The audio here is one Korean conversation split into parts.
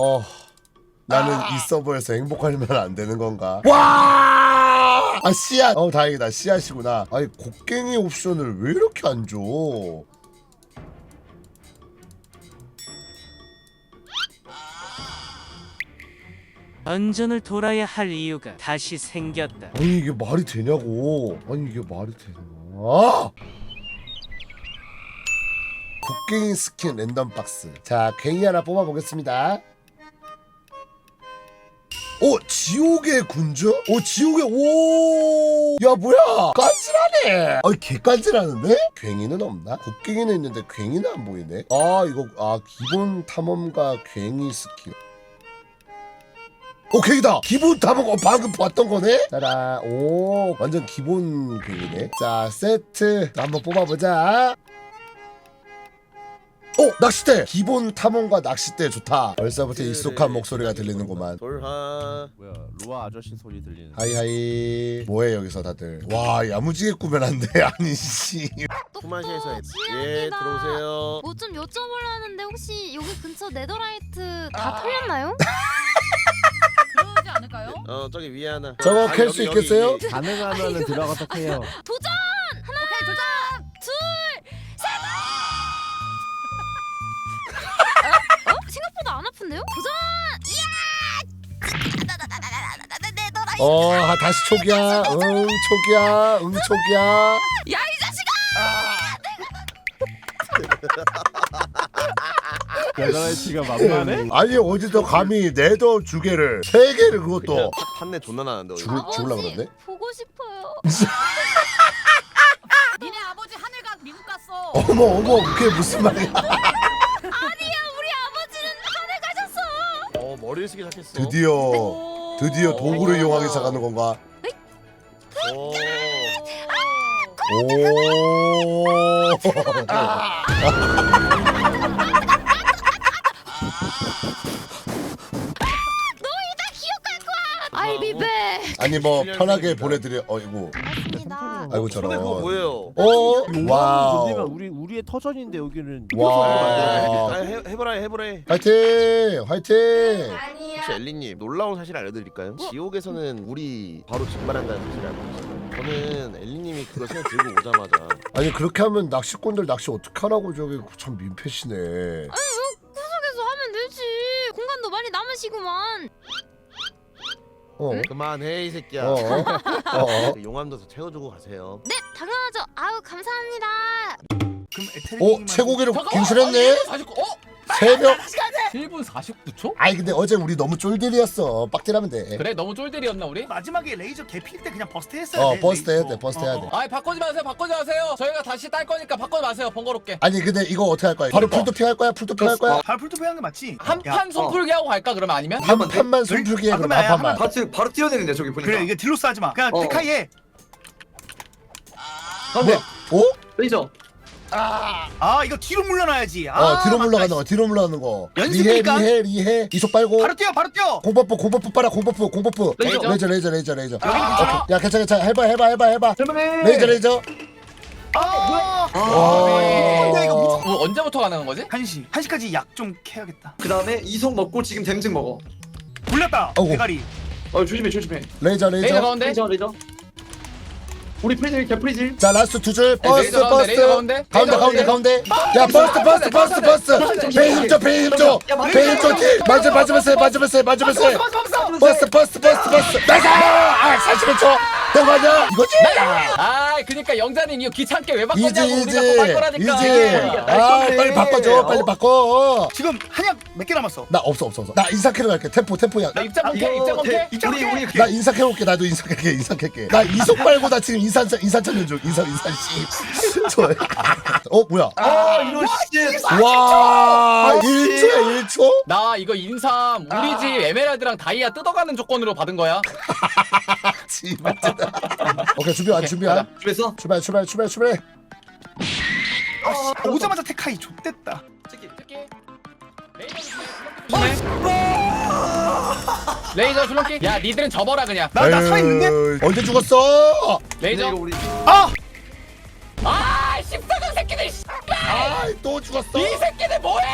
어 나는 이 서버에서 행복하면 안 되는 건가? 와! 아 씨앗. 어 다행이다 씨앗이구나. 아니 곡괭이 옵션을 왜 이렇게 안 줘? 던전을 돌아야 할 이유가 다시 생겼다. 아니 이게 말이 되냐고. 아니 이게 말이 되냐? 아! 곡괭이 스킨 랜덤 박스. 자 괭이 하나 뽑아 보겠습니다. 오 지옥의 군주? 오 지옥의 오. 야 뭐야? 깐질하네. 아니 개 깐질하는데? 괭이는 없나? 곡괭이는 있는데 괭이는 안 보이네. 아 이거 아 기본 탐험가 괭이 스킬. 오 괭이다. 기본 탐험 어, 방금 봤던 거네. 짜라 오 완전 기본 괭이네. 자 세트 한번 뽑아보자. 오 낚싯대! 기본 탐험과 낚싯대 좋다. 벌써부터 익숙한 목소리가 들리는구만. 돌하. 뭐야 로아 아저씨 소리 들리는 하이하이. 뭐해 여기서 다들? 와 야무지게 안돼 아니 씨. 후마시에서 예 지혜입니다. 들어오세요. 뭐 좀 여쭤보려는데 혹시 여기 근처 네더라이트 다 털렸나요? 그러지 않을까요? 어 저기 위에 하나. 저거 아니, 캘 여기, 수 여기, 있겠어요? 가능하면은 들어가서 해요. 도전! 아픈데요? 도전! 이야! 네더라이트! 어 아, 다시 초기야 응 초기야 응 초기야 야 이 자식아! 여자애치가 만만해? 아니 어디서 감히 네더 두 개를 세 개를 그것도 파- 판내 존나 나는데 죽을- 어디. 죽을라 그러네? 보고 싶어요. 니네 아버지 하늘 가 미국 갔어. 어머 어머 그게 무슨 말이야 어 쓰기 시작했어. 드디어 오. 드디어 도구를 이용하기 시작하는 건가? 오. 오 I'll be back. 아니 뭐 편하게 보내드려 어이구. 맞습니다. 아이고 손에 그거 저런 뭐예요? 어? 와우. 와우 우리 우리의 터전인데 여기는. 와. 아, 해, 해보라 해, 해보라 해. 화이팅! 화이팅 혹시 엘리님 놀라운 사실 알려드릴까요? 지옥에서는 우리 바로 증발한다는 사실 알고 계시나요? 저는 엘리님이 그거 손에 들고 오자마자 아니 그렇게 하면 낚시꾼들 낚시 어떻게 하라고 저기 참 민폐시네 구석에서 하면 되지. 공간도 많이 남으시구만. 어? 그만해 이 새끼야 어? 어? 그 용암도 더 채워주고 가세요 네 당연하죠. 아유 감사합니다. 어? 최고 기록 갱신했네? 49, 어? 새벽 1분 49초? 아니 근데 어제 우리 너무 쫄들이었어 빡질하면 돼 그래 너무 쫄들이었나 우리? 마지막에 레이저 개필 때 그냥 버스트 했어야 어, 돼. 버스트 해야. 돼, 버스트 해야 돼. 아이 바꾸지 마세요 바꾸지 마세요 저희가 다시 딸 거니까 바꾸지 마세요 번거롭게 아니 근데 이거 어떻게 할 거야? 바로 풀도핑 할 거야? 풀도핑 할 거야? 바로 풀투표 하는 게 맞지? 한 야, 판 손풀기 하고 갈까 그러면 아니면? 한 판만 손풀기 해 아, 그럼 그러면 한 판만 바로 바로 뛰어내는데 저기 보니까 그래 이게 딜로스 하지 마. 그냥 어. 테카이 해. 가운데 오? 레이저 아 이거 뒤로 물러나야지. 아, 어 뒤로 물러가는 씨. 거 뒤로 물러가는 거 리해 연습이니까? 리해 리해 이속 빨고 바로 뛰어 바로 뛰어. 공버프 공버프 빨아 공버프 공버프 레이저. 레이저 레이저 레이저 레이저 오케이. 야 괜찮아 괜찮아 해봐 해봐 해봐 해봐 할만해 레이저 레이저 아, 아, 와. 야, 이거 뭐- 뭐 언제부터 가능한 거지? 한시 한시까지 약 좀 캐야겠다. 그 다음에 이속 먹고 지금 댐증 먹어 굴렸다. 어구. 대가리. 어 조심해 조심해 레이저 레이저 레이저 가운데? 레이저 레이저 우리 프리즐 개 프리즐 자 라스트 두 줄 버스 레이저 가운데, 버스 레이저 가운데? 가운데 가운데 가운데 야 버스 버스 버스 버스 배힘줘배힘줘배힘줘 맞아 맞으면서 해, 맞으면서 해, 맞으면서 해. 버스 버스 버스 버스 나이스 아 41초 된거 아니야 이거지 아 그니까 영자님 이거 귀찮게 왜 바꿨냐고 이지 우리가 또 바꾸라니까. 이지. 아 빨리 바꿔줘 빨리 바꿔. 지금 한약 몇 개 남았어? 나 없어 없어 없어. 나 인사캐로 갈게. 템포 템포야. 나 입장 오케이 입장 이거 오케이 대- 입장 우리 나 인사캐 올게 나도 인사캐 인사캐 나 이속 말고 나 지금 인사 인사 찾는 중. 인사 인사 씨어 뭐야? 아 이런 씨. 와 1초야 1초? 나 이거 인삼 우리 집 에메랄드랑 다이아 뜯어가는 조건으로 받은 거야. 씨발 오케이 준비 완 준비 완. 집에서 출발 출발 출발 출발. 아, 씨, 오자마자 테카이 좆됐다. 새끼. 레이저 줄넘기. 야 니들은 접어라 그냥. 나나 살아있는데? 에휴, 언제 죽었어? 레이저. 우리 아! 아 십사금 새끼들 씨. 아또 죽었어. 이 새끼들 뭐해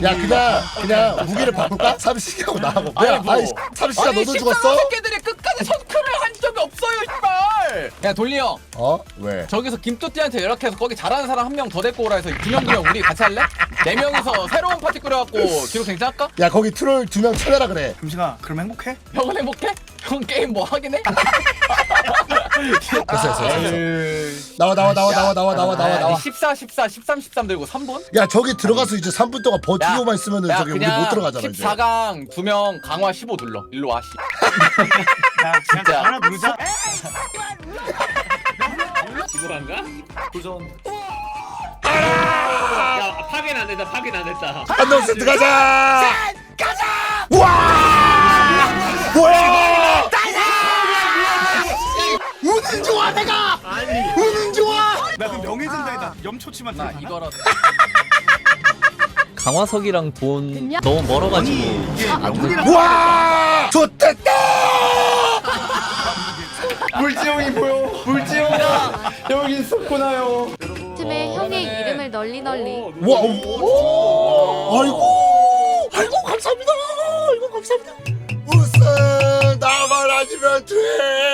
야 그냥 그냥 무기를 바꿀까? 삼식이하고 나하고 뭐야 아니, 뭐. 아이 삼식아 아니 너도 14 죽었어? 새끼들이 끝까지 선크를 한 적이 없어요 이발 야 돌리 형 어? 왜? 저기서 김뚜띠한테 연락해서 거기 잘하는 사람 한 명 더 데리고 오라 해서 두명두명 우리 같이 할래? 네 명이서 새로운 파티 꾸려갖고 기록 쟁취할까? 야 거기 트롤 두 명 쳐내라 그래 금식아 그럼 행복해? 형은 행복해? 형 게임 뭐 하긴 해? 됐어 됐어 됐어 나와 나와 나와 나와 나와 나와 나와 나와 14 14 13 13 들고 3분? 야 저기 들어가서 이제 3분 동안 버티고만 있으면은 저기 우리 못 들어가잖아 이제 14강 2명 강화 15 눌러 일로 와 씨. 야 그냥 진짜. 하나 누르자 기부란가? 도전. 야 파괴는 안 된다. 파괴는 안 됐다. 한동 세트 가자 가자 와 뭐야 우는 좋아 내가! 우는 좋아! 나그 명예전당이다 염초치만 나 이거라도. 강화석이랑 돈 너무 멀어가지고. 이게 명분이랑 와! 좋댔다! 물지형이 보여. 물지형아 여기 있었구나요. 팀에 형의 이름을 널리 널리. 와 오, 아이고! 아이고 감사합니다! 아이고 감사합니다! 우승 나만 아니면 돼! 아,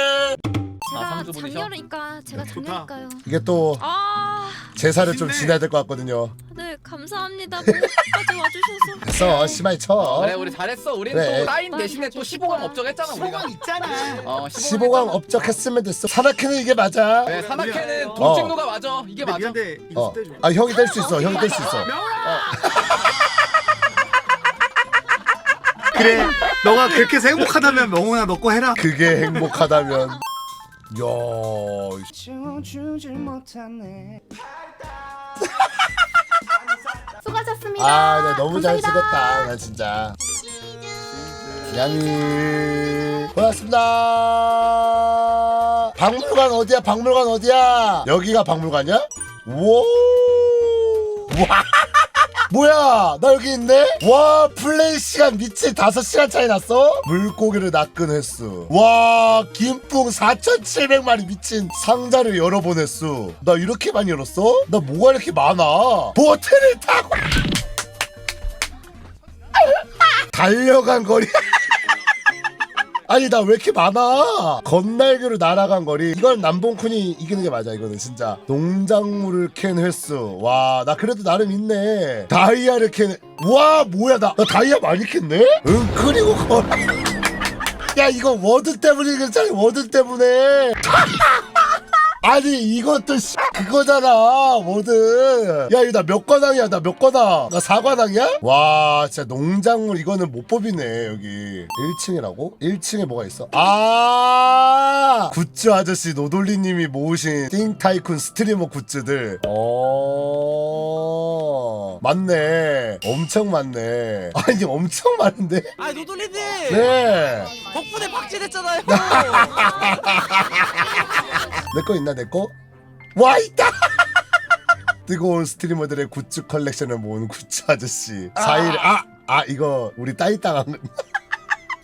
장녀니까 제가 좋다. 장녀니까요. 이게 또 아, 제사를 좀 근데- 지내야 될 것 같거든요. 네 감사합니다. 목까지 와주셔서. 됐어 심하게 쳐. 그래 우리 잘했어. 우리는 그래. 또 라인 대신에 또 15강 업적했잖아 우리가. 있잖아. 어 15강 업적했으면 됐어. 사나키는 이게 맞아. 네 사나케는 어. 동찍누가 맞아. 이게 맞아. 미안한데 어. 아 형이 될 수 있어. 형이 될 수 있어. 그래 너가 그렇게 해서 행복하다면 명훈아 너거 해라. 그게 행복하다면 야 수고하셨습니다. 아, 네, 너무 잘 감사합니다. 찍었다. 진짜. 양이 고맙습니다. 박물관 어디야? 박물관 어디야? 여기가 박물관이야? 오. 와. 뭐야? 나 여기 있네? 와, 플레이 시간 미친 5시간 차이 났어? 물고기를 낚은 횟수. 와, 김풍 4,700마리 미친 상자를 열어본 횟수. 나 이렇게 많이 열었어? 나 뭐가 이렇게 많아? 보트를 타고 달려간 거리 아니 나 왜 이렇게 많아? 건날개로 날아간 거리. 이건 남봉쿤이 이기는 게 맞아 이거는 진짜. 농작물을 캔 횟수. 와 나 그래도 나름 있네. 다이아를 캔 와 뭐야 나, 나 다이아 많이 캔네? 응 그리고 거... 야 이거 워드 때문에 괜찮아 워드 때문에 아니 이것도 씨, 그거잖아 워드 야 이거 나몇 관왕이야 나몇 관왕 나 4관왕이야? 와 진짜 농작물 이거는 못 뽑이네 여기 1층이라고? 1층에 뭐가 있어? 아 굿즈 아저씨 노돌리님이 모으신 띵타이쿤 스트리머 굿즈들 어 맞네. 엄청 많네. 아니 엄청 많은데? 아 노돌리님! 네. 덕분에 박제됐잖아요. 내 거 있나 내 거? 와 있다. 뜨거운 스트리머들의 굿즈 컬렉션을 모은 굿즈 아저씨. 4일 아 아 이거 우리 따이 땅한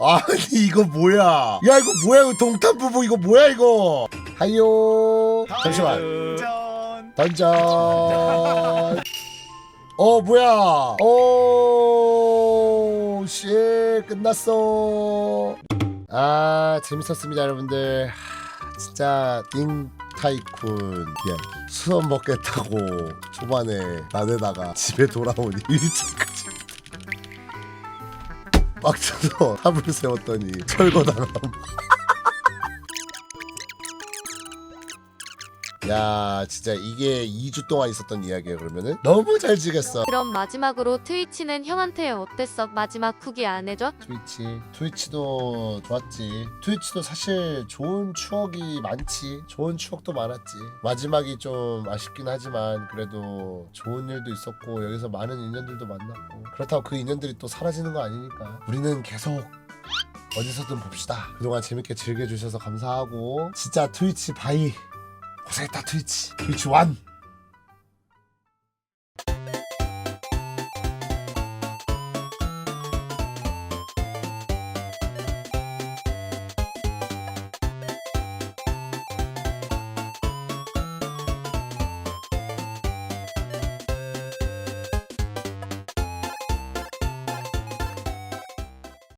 아니 이거 뭐야? 야 이거 뭐야? 이거 동탄 부부 이거 뭐야 이거? 하요. 잠시만. 전. 던전 어 뭐야? 오씨 끝났어. 아 재밌었습니다 여러분들. 하, 진짜 띵 타이쿤 야 수업 먹겠다고 초반에 나대다가 집에 돌아오니 1차까지 빡쳐서 탑을 세웠더니 철거당함 야 진짜 이게 2주 동안 있었던 이야기야 그러면은? 너무 잘 지겠어. 그럼 마지막으로 트위치는 형한테 어땠어? 마지막 후기 안 해줘? 트위치. 트위치도 좋았지. 트위치도 사실 좋은 추억이 많지. 좋은 추억도 많았지. 마지막이 좀 아쉽긴 하지만 그래도 좋은 일도 있었고 여기서 많은 인연들도 만났고 그렇다고 그 인연들이 또 사라지는 거 아니니까. 우리는 계속 어디서든 봅시다. 그동안 재밌게 즐겨주셔서 감사하고 진짜 트위치 바이 고생했다 트위치. 트위치 완